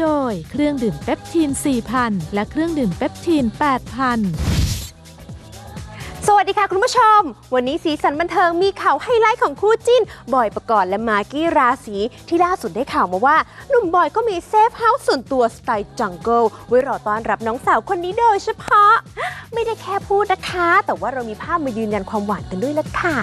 โดย เครื่องดื่มเปปทีน 4,000 และเครื่องดื่มเปปทีน 8,000สวัสดีค่ะคุณผู้ชม วันนี้สีสันบันเทิงมีข่าวไฮไลท์ของคู่จิ้น บอยประกรณ์และมากกี้ราศีที่ล่าสุดได้ข่าวมาว่า หนุ่มบอยก็มีเซฟเฮาส์ส่วนตัวสไตล์จังเกิลไว้รอต้อนรับน้องสาวคนนี้โดยเฉพาะ ไม่ได้แค่พูดนะคะ แต่ว่าเรามีภาพมายืนยันความหวานกันด้วยละค่ะ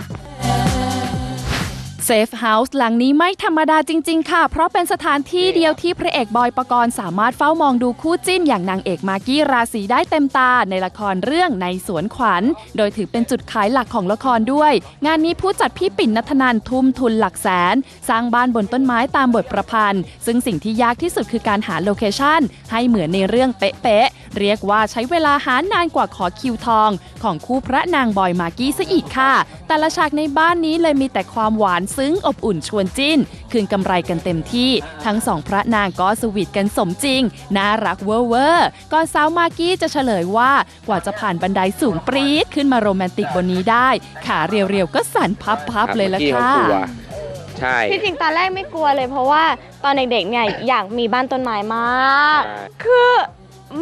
ฟเฮาส์หลังนี้ไม่ธรรมดาจริง ๆ ค่ะ เพราะเป็นสถานที่เดียวที่พระเอกบอยปกรณ์สามารถเฝ้ามองดูคู่จิ้นอย่างนางเอกมากกี้ราศีได้เต็มตาในละครเรื่องในสวนขวัญ โดยถือเป็นจุดขายหลักของละครด้วย งานนี้ผู้จัดพี่ปิ่นนัทนันทุ่มทุนหลักแสน สร้างบ้านบนต้นไม้ตามบทประพันธ์ ซึ่งสิ่งที่ยากที่สุดคือการหาโลเคชั่นให้เหมือนในเรื่องเป๊ะๆ เรียกว่าใช้เวลาหานานกว่าขอคิวทอง ของคู่พระนางบอยมากกี้ซะอีกค่ะ แต่ละฉากในบ้านนี้เลยมีแต่ความหวานซึ้งอบอุ่นชวนจิ้น คืนกำไรกันเต็มที่ ทั้งสองพระนางก็สวีทกันสมจริง น่ารักเวอร์เวอร์ก่อนสาวมากกี้จะเฉลยว่ากว่าจะผ่านบันไดสูงปรี๊ดขึ้นมาโรแมนติกบนนี้ได้ ขาเรียวๆก็สั่นพับๆเลยละมื่อกี้ค่ะเขากลัวใช่ ที่จริงตอนแรกไม่กลัวเลยเพราะว่าตอนเด็กๆเนี่ยอยากมีบ้านต้นไม้มากใช่คือ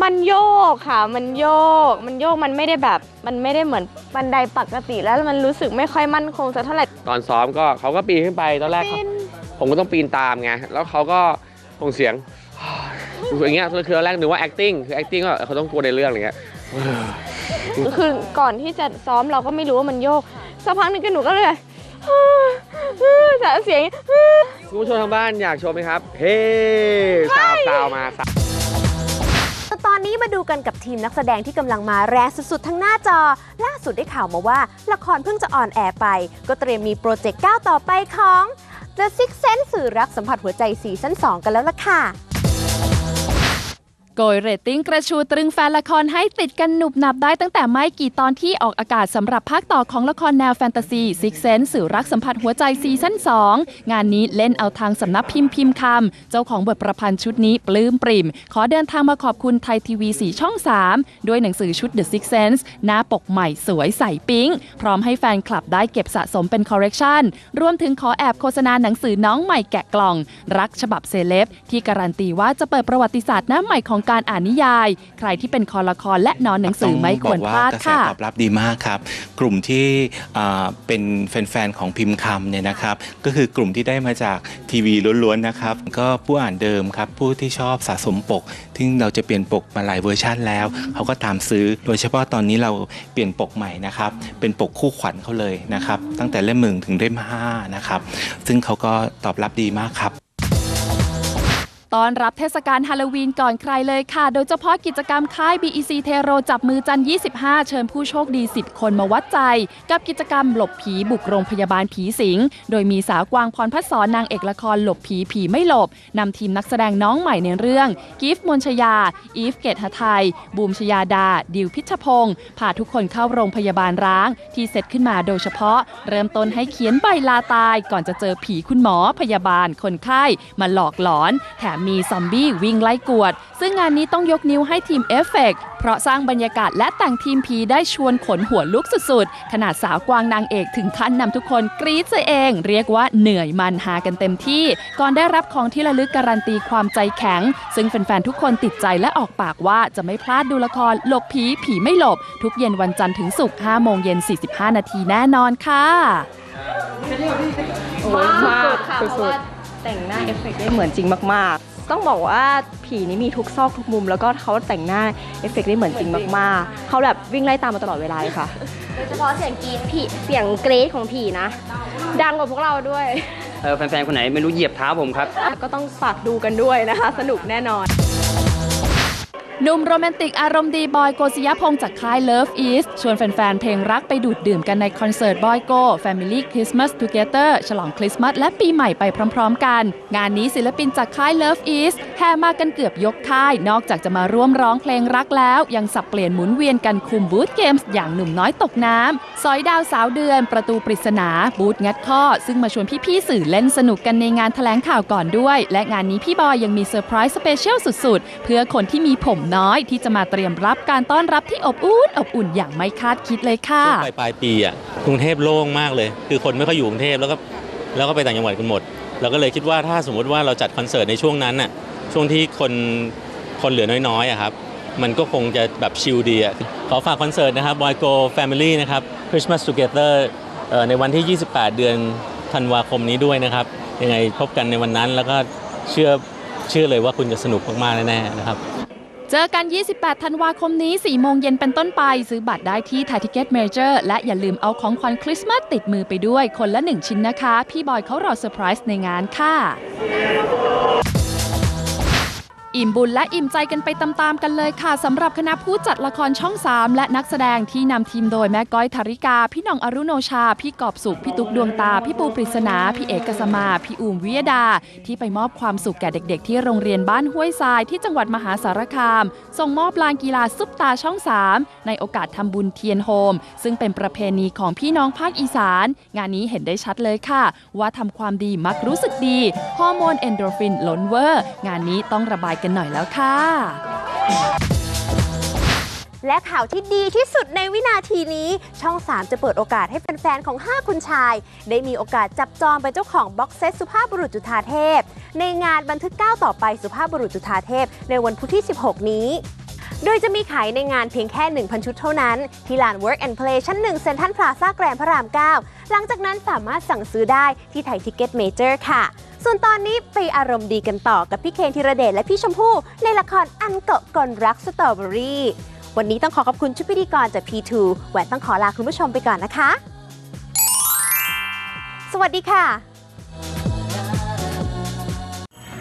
มันโยกค่ะ มันโยก มันโยก มันไม่ได้แบบ มันไม่ได้เหมือนบันไดปกติแล้วมันรู้สึกไม่ค่อยมั่นคงสักเท่าไหร่ ตอนซ้อมก็เขาก็ปีนขึ้นไปตอนแรกเขาเป็นผมก็ต้องปีนตามไง แล้วเขาก็ส่งเสียง อย่างเงี้ยคือตอนแรกนึกว่า acting คือ acting ก็เขาต้องกลัวในเรื่องอะไรเงี้ย คือก่อนที่จะซ้อมเราก็ไม่รู้ว่ามันโยก สักพักหนึงก็หนูก็เลยสาเสียง คุณผู้ชมทางบ้านอยากชมไหมครับ เฮ้ซาวซาวมาซาวต อนนี้มาดูกันกับทีมนักแสดงที่กำลังมาแรงสุดๆ ทั้งหน้าจอ ล่าสุดได้ข่าวมาว่าละครเพิ่งจะออนแอร์ไป ก็เตรียมมีโปรเจกต์ก้าวต่อไปของ The Six Sense สื่อรักสัมผัสหัวใจซีซั่น2กันแล้วล่ะค่ะ โกยเรตติ้งกระชูตรึงแฟนละครให้ติดกันหนุบหนับได้ตั้งแต่ไม่กี่ตอนที่ออกอากาศสำหรับภาคต่อของละครแนวแฟนตาซีซิกเซนสื่อรักสัมผัสหัวใจซีซั่น2 งานนี้เล่นเอาทางสำนักพิมพ์พิมพ์คำเจ้าของบทประพันธ์ชุดนี้ปลื้มปริ่ม ขอเดินทางมาขอบคุณไทยทีวี 4 ช่อง 3 ด้วยหนังสือชุด The Six Sense หน้าปกใหม่สวยใสปิ๊ง พร้อมให้แฟนคลับได้เก็บสะสมเป็นคอเลกชันรวมถึงขอแอบโฆษณาหนังสือน้องใหม่แกะกล่อง รักฉบับเซเลบที่การันตีว่าจะเปิดประวัติศาสตร์หน้าใหม่ของการอ่านนิยาย ใครที่เป็นคอละครและนอนหนังสือไม่ควรพลาดต้องบอกว่ากระแสค่ะตอบรับดีมากครับ กลุ่มที่อ่าเป็นแฟนๆของพิมพ์คำเนี่ยนะครับ ก็คือกลุ่มที่ได้มาจากทีวีล้วนๆนะครับ ก็ผู้อ่านเดิมครับ ผู้ที่ชอบสะสมปกที่เราจะเปลี่ยนปกมาหลายเวอร์ชันแล้วเขาก็ตามซื้อ โดยเฉพาะตอนนี้เราเปลี่ยนปกใหม่นะครับ เป็นปกคู่ขวัญเขาเลยนะครับ ตั้งแต่เล่มหนึ่งถึงเล่มห้านะครับ ซึ่งเขาก็ตอบรับดีมากครับ ตอนรับเทศกาลฮาโลวีนก่อนใครเลยค่ะ โดยเฉพาะกิจกรรมค่าย BEC เทโรจับมือจันทร์25 เชิญผู้โชคดี 10 คนมาวัดใจ กับกิจกรรมหลบผีบุกโรงพยาบาลผีสิง โดยมีสาวกวางพรพัฒสอนนางเอกละครหลบผีผีไม่หลบนำทีมนักแสดงน้องใหม่ในเรื่อง กิฟต์มนชยา อีฟเกตหไทยบูมชยาดา ดิวพิชพงศ์พาทุกคนเข้าโรงพยาบาลร้าง ที่เซตขึ้นมาโดยเฉพาะ เริ่มต้นให้เขียนใบลาตาย ก่อนจะเจอผีคุณหมอพยาบาลคนไข้มาหลอกหลอนแถมมีซอมบี้วิ่งไล่กวด ซึ่งงานนี้ต้องยกนิ้วให้ทีมเอฟเฟกต์เพราะสร้างบรรยากาศและแต่งทีมผีได้ชวนขนหัวลุกสุดๆ ขนาดสาวกวางนางเอกถึงขั้นนำทุกคนกรี๊ดซะเอง เรียกว่าเหนื่อยมันหากันเต็มที่ ก่อนได้รับของที่ระลึกการันตีความใจแข็ง ซึ่งแฟนๆ ทุกคนติดใจและออกปากว่าจะไม่พลาดดูละครหลบผีผีไม่หลบ ทุกเย็นวันจันทร์ถึงศุกร์5โมงเย็น 45 นาทีแน่นอนค่ะมากค่ะเพราะว่า แต่งหน้าเอฟเฟกต์ได้เหมือนจริงมากๆ ต้องบอกว่าผีนี้มีทุกซอกทุกมุม แล้วก็เขาแต่งหน้าเอฟเฟกต์ได้เหมือนจริงมากๆ เขาแบบวิ่งไล่ตามมาตลอดเวลาเลยค่ะ โดยเฉพาะเสียงกรีดผีเสียงเกรดของผีนะ ดังกว่าพวกเราด้วย เออแฟนๆ คนไหนไม่รู้เหยียบเท้าผมครับ ก็ต้องฝากดูกันด้วยนะคะ สนุกแน่นอน หนุ่มโรแมนติกอารมณ์ดีบอยโกศิยพงศ์จากค่าย Love East ชวนแฟนๆ เพลงรักไปดูดดื่มกันในคอนเสิร์ตบอยโก Family Christmas Together ฉลองคริสต์มาสและปีใหม่ไปพร้อมๆ กัน งานนี้ศิลปินจากค่าย Love East แห่มากันเกือบยกค่าย นอกจากจะมาร่วมร้องเพลงรักแล้ว ยังสับเปลี่ยนหมุนเวียนกันคุมบูธเกมส์อย่างหนุ่มน้อยตกน้ำสอยดาวสาวเดือน ประตูปริศนาบูธงัดข้อ ซึ่งมาชวนพี่ๆสื่อเล่นสนุกกันในงานแถลงข่าวก่อนด้วย และงานนี้พี่บอยยังมีเซอร์ไพรส์สเปเชียลสุดๆ เพื่อคนที่มีผมน้อยที่จะมาเตรียมรับการต้อนรับที่อบอุ่นอบอุ่นอย่างไม่คาดคิดเลยค่ะช่วงปลายปลายปีอะกรุงเทพโล่งมากเลย คือคนไม่ค่อยอยู่กรุงเทพแล้วก็แล้วก็ไปต่างจังหวัดกันหมดเราก็เลยคิดว่าถ้าสมมติว่าเราจัดคอนเสิร์ตในช่วงนั้นน่ะช่วงที่คนคนเหลือน้อยๆอะครับมันก็คงจะแบบชิลดีอะขอฝากคอนเสิร์ตนะครับ Boy Go Family นะครับ Christmas Together ในวันที่ 28 เดือนธันวาคมนี้ด้วยนะครับ ยังไงพบกันในวันนั้นแล้วก็เชื่อเชื่อเลยว่าคุณจะสนุกมากๆแน่ๆนะครับ เจอกัน 28 ธันวาคมนี้ 4 โมงเย็นเป็นต้นไป ซื้อบัตรได้ที่ไททิเก็ตเมเจอร์และอย่าลืมเอาของขวัญคริสต์มาสติดมือไปด้วยคนละ 1 ชิ้นนะคะ พี่บอยเขารอเซอร์ไพรส์ในงานค่ะ อิ่มบุญและอิ่มใจกันไปตามๆกันเลยค่ะสำหรับคณะผู้จัดละครช่อง 3 และนักแสดงที่นำทีมโดยแม่ก้อยธาริกา พี่น้องอรุโนชา พี่กอบสุข พี่ตุ๊กดวงตา พี่ปูปริศนา พี่เอกสมา พี่อูมวิยดา ที่ไปมอบความสุขแก่เด็กๆ ที่โรงเรียนบ้านห้วยทรายที่จังหวัดมหาสารคาม ส่งมอบลานกีฬาซุปตาช่อง 3 ในโอกาสทำบุญเทียนโฮม ซึ่งเป็นประเพณีของพี่น้องภาคอีสาน งานนี้เห็นได้ชัดเลยค่ะ ว่าทำความดีมักรู้สึกดีฮอร์โมนเอนโดรฟินล้นเวอร์ งานนี้ต้องระบายกันหน่อยแล้วค่ะ และข่าวที่ดีที่สุดในวินาทีนี้ ช่อง 3 จะเปิดโอกาสให้แฟนๆ ของ 5 คุณชาย ได้มีโอกาสจับจองเป็นเจ้าของบ็อกเซตสุภาพบุรุษจุฑาเทพ ในงานบันทึกก้าวต่อไปสุภาพบุรุษจุฑาเทพ ในวันพุธที่ 16 นี้โดยจะมีขายในงานเพียงแค่ 1,000 ชุดเท่านั้น ที่ลาน Work and Play ชั้น 1 เซ็นทรัลพลาซ่าแกรนพระราม 9 หลังจากนั้นสามารถสั่งซื้อได้ที่ไทยทิกเก็ตเมเจอร์ค่ะ ส่วนตอนนี้ไปอารมณ์ดีกันต่อกับพี่เคนธีรเดชและพี่ชมพู่ในละครอันเกาะกอนรักสตรอเบอรี่ วันนี้ต้องขอขอบคุณชุดพิธีกรจาก P2 แหวนต้องขอลาคุณผู้ชมไปก่อนนะคะ สวัสดีค่ะ